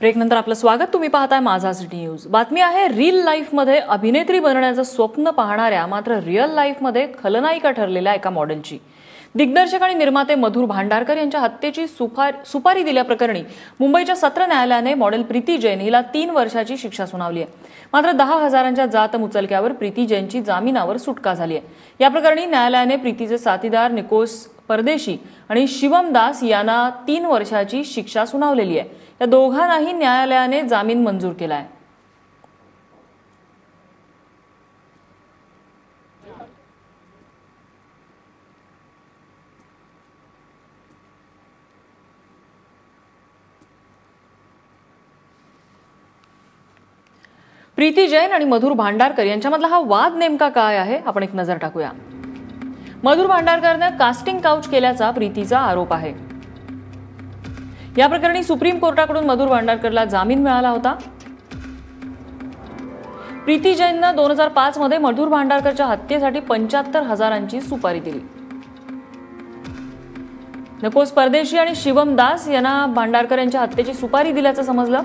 ब्रेकनंतर आपलं स्वागत. तुम्ही पाहताय माझा सिटी न्यूज. बातमी आहे रील लाईफमध्ये अभिनेत्री बनण्याचं स्वप्न पाहणाऱ्या मात्र रिअल लाईफमध्ये खलनायिका ठरलेल्या एका मॉडेलची दिग्दर्शक आणि निर्माते मधुर भांडारकर यांच्या हत्येची सुपार सुपारी दिल्याप्रकरणी मुंबईच्या सत्र न्यायालयाने मॉडेल प्रीती जैन हिला तीन वर्षाची शिक्षा सुनावली आहे. मात्र दहा हजारांच्या जात मुचलक्यावर प्रीती जैनची जामिनावर सुटका झाली आहे. या प्रकरणी न्यायालयाने प्रीतीचे साथीदार निकोस परदेशी आणि शिवम दास यांना तीन वर्षाची शिक्षा सुनावलेली आहे. या दोघांनाही न्यायालयाने जामीन मंजूर केला आहे प्रीती जैन आणि मधुर भांडारकर यांच्यामधला हा वाद नेमका काय आहे? आपण एक नजर टाकूया. मधुर भांडारकरनं कास्टिंग काउच केल्याचा प्रीतीचा आरोप आहे. या प्रकरणी सुप्रीम कोर्टाकडून मधुर भांडारकरला जामीन मिळाला होता. प्रीती जैननं दोन हजार पाच मध्ये मधुर भांडारकरच्या हत्येसाठी पंच्याहत्तर हजारांची सुपारी दिली. नकोस परदेशी आणि शिवम दास यांना भांडारकर यांच्या हत्येची सुपारी दिल्याचं समजलं.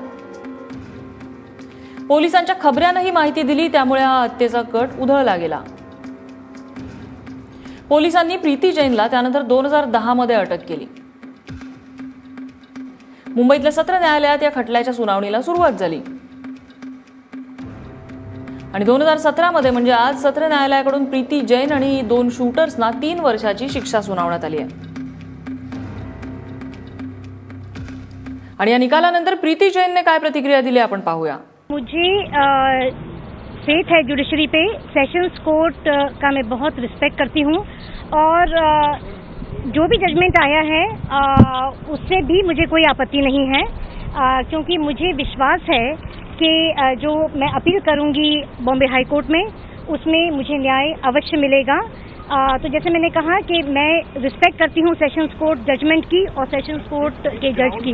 पोलिसांच्या खबऱ्यानं ही माहिती दिली त्यामुळे हा हत्येचा कट उधळला गेला. पोलिसांनी प्रीती जैनला त्यानंतर दोन हजार दहा मध्ये अटक केली. मुंबईतल्या सत्र न्यायालयात या खटल्याच्या सुनावणीला सुरुवात झाली. आणि दोन हजार सतरामध्ये म्हणजे आज सत्र न्यायालयाकडून प्रीती जैन आणि दोन शूटर्सना तीन वर्षाची शिक्षा सुनावण्यात आली आहे. आणि या निकालानंतर प्रीती जैनने काय प्रतिक्रिया दिली आपण पाहूया. मुझे फेथ है जुडिशरी पे सेशंस कोर्ट का मैं बहुत रिस्पेक्ट करती हूँ और आ, जो भी जजमेंट आया है आ, उससे भी मुझे कोई आपत्ति नहीं है आ, क्योंकि मुझे विश्वास है कि जो मैं अपील करूँगी बॉम्बे हाई कोर्ट में उसमें मुझे न्याय अवश्य मिलेगा। आ, तो जैसे मैंने कहा कि मैं रिस्पेक्ट करती हूँ सेशंस कोर्ट जजमेंट की और सेशंस कोर्ट के जज की।